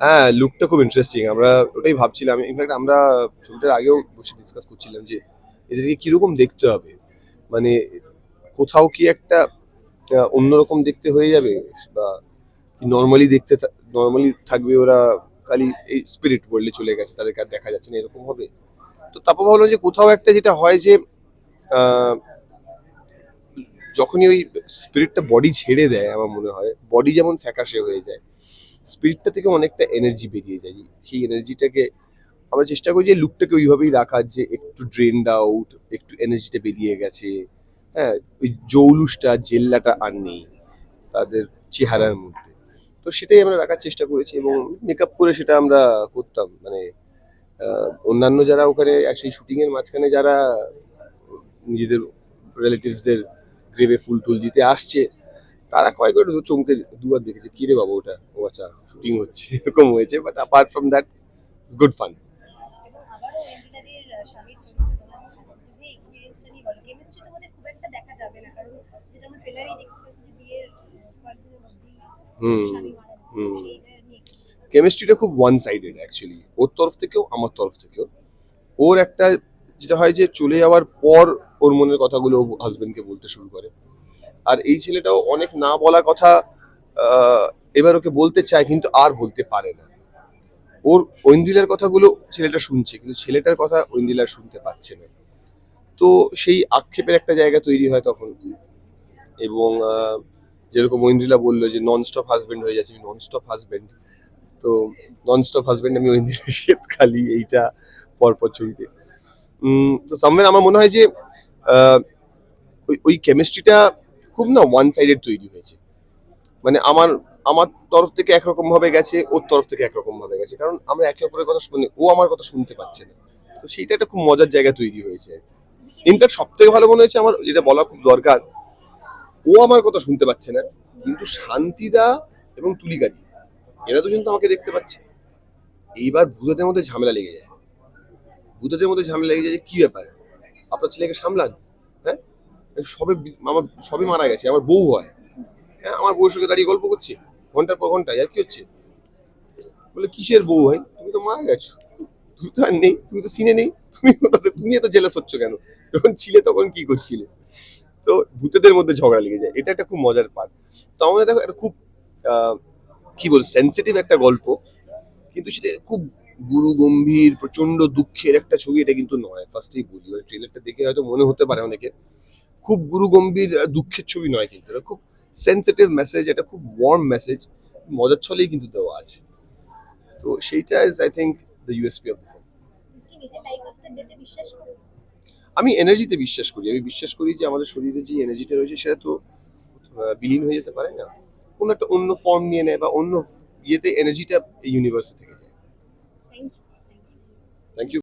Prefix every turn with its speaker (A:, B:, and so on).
A: হ্যাঁ লুকটা খুব ইন্টারেস্টিং আমরা ওটাই ভাবছিলাম। ইনফ্যাক্ট আমরা ছবিটার আগেও বসে ডিসকাস করছিলাম যে এদেরকে কীরকম দেখতে হবে। মানে কোথাও কি একটা অন্যরকম দেখতে হয়ে যাবে? বা নর্মালি দেখতে নর্মালি থাকবে ওরা খালি এই স্পিরিট বললে চলে গেছে, তাদেরকে আর দেখা যাচ্ছে না, এরকম হবে? তো তারপর ভাবলাম যে কোথাও একটা যেটা হয় যে যখনই ওই স্পিরিটটা বডি ছেড়ে দেয় আমার মনে হয় বডি যেমন ফ্যাকাশে হয়ে যায় স্পিরিটটা থেকে অনেকটা এনার্জি বেরিয়ে যায়। সেই এনার্জিটাকে আমরা চেষ্টা করি যে লুকটাকে ওইভাবেই রাখার যে একটু ড্রেনড আউট একটু এনার্জিটা বেরিয়ে গেছে। হ্যাঁ ওই জৌলুসটা, জেল্লাটা আর নেই তাদের চেহারার মধ্যে। তো সেটাই আমরা রাখার চেষ্টা করেছি এবং মেকআপ করে সেটা আমরা করতাম। মানে অন্যান্য যারা ওখানে সেই শুটিং এর মাঝখানে যারা, নিজেদের রিলেটিভসদের গ্রেভে ফুল টুল দিতে আসছে তারা কয়েকবার চমকে দুবার দেখেছে কি রে বাবা ওটা? ও আচ্ছা শুটিং হচ্ছে। এরকম হয়েছে but apart from that good fun? কেমিস্ট্রিটা খুব ওয়ান সাইডেড অ্যাকচুয়ালি ওর তরফ থেকেও আমার তরফ থেকেও ওর একটা যেটা হয় যে চলে যাওয়ার পর ওর মনের কথাগুলো হাজবেন্ডকে বলতে শুরু করে। আর এই ছেলেটাও অনেক না বলা কথা এবার ওকে বলতে চায় কিন্তু আর বলতে পারে না। ওর ঐন্দ্রিলার কথাগুলো ছেলেটা শুনছে কিন্তু ছেলেটার কথা ঐন্দ্রিলার শুনতে পাচ্ছে না। তো সেই আক্ষেপের একটা জায়গা তৈরি হয় তখন। এবং যেরকম ঐন্দ্রিলা বলল যে নন স্টপ হাজবেন্ড হয়ে যাচ্ছে নন স্টপ হাজবেন্ড তো নন স্টপ হাজবেন্ড আমি ঐন্দ্রিলা শীতকালি এইটা পরপর ছবিতে তো সামওয়্যার আমার মনে হয় যে ওই ওই কেমিস্ট্রিটা খুব না ওয়ান সাইডেড তৈরি হয়েছে। মানে আমার আমার তরফ থেকে একরকম ভাবে গেছে, ওর তরফ থেকে একরকম ভাবে গেছে। কারণ আমরা একে অপরের কথা শুনি, ও আমার কথা শুনতে পাচ্ছে না। তো সেইটা একটা খুব মজার জায়গা তৈরি হয়েছে। ইনফ্যাক্ট সব থেকে ভালো মনে হয়েছে আমার, যেটা বলা খুব দরকার, ও আমার কথা শুনতে পাচ্ছে না, কিন্তু শান্তিদা এবং তুলিকাদি এরা দুজন তো আমাকে দেখতে পাচ্ছে। এইবার ভূতদের মধ্যে ঝামেলা লেগে যায়। ভূতদের মধ্যে ঝামেলা লেগে যায় যে কি ব্যাপার? আপনার ছেলেকে সামলান হ্যাঁ? সবে আমার সবে মারা গেছে, আমার বউ হয়। হ্যাঁ আমার বউয়ের সঙ্গে দাঁড়িয়ে গল্প করছে, ঘণ্টার পর ঘণ্টা, আর কি হচ্ছে? বলে, কিসের বউ হয় তুমি তো মারা গেছো। তুমি তো আর নেই, তুমি তো সিনে নেই, তুমি কোথাতে তুমি এত জেলাস হচ্ছ কেন? যখন ছিলে তখন কি করছিলে? তো ভূতেদের মধ্যে ঝগড়া লেগে যায়, এটা একটা খুব মজার পার্ট তো আমাদের দেখো একটা খুব কি বল সেন্সিটিভ একটা গল্প, কিন্তু সেটা খুব গুরু গম্ভীর প্রচণ্ড দুঃখের একটা ছবি এটা কিন্তু নয়। ফার্স্টেই বলি ওই ট্রেলারটা দেখে হয়তো মনে হতে পারে অনেকে খুব গুরু গম্ভীর দুঃখের ছবি নয় কিন্তু এটা খুব সেন্সিটিভ মেসেজ এটা খুব ওয়ার্ম মেসেজ মজার ছলেই কিন্তু দেওয়া আছে। তো সেইটা is I think the USP of the film আমি এনার্জিতে বিশ্বাস করি। আমি বিশ্বাস করি যে আমাদের শরীরে যে এনার্জিটা রয়েছে সেটা তো বিলীন হয়ে যেতে পারে না। কোনো একটা অন্য ফর্ম নিয়ে নেয় বা অন্য ইয়েতে এনার্জিটা এই ইউনিভার্সে থেকে Thank you.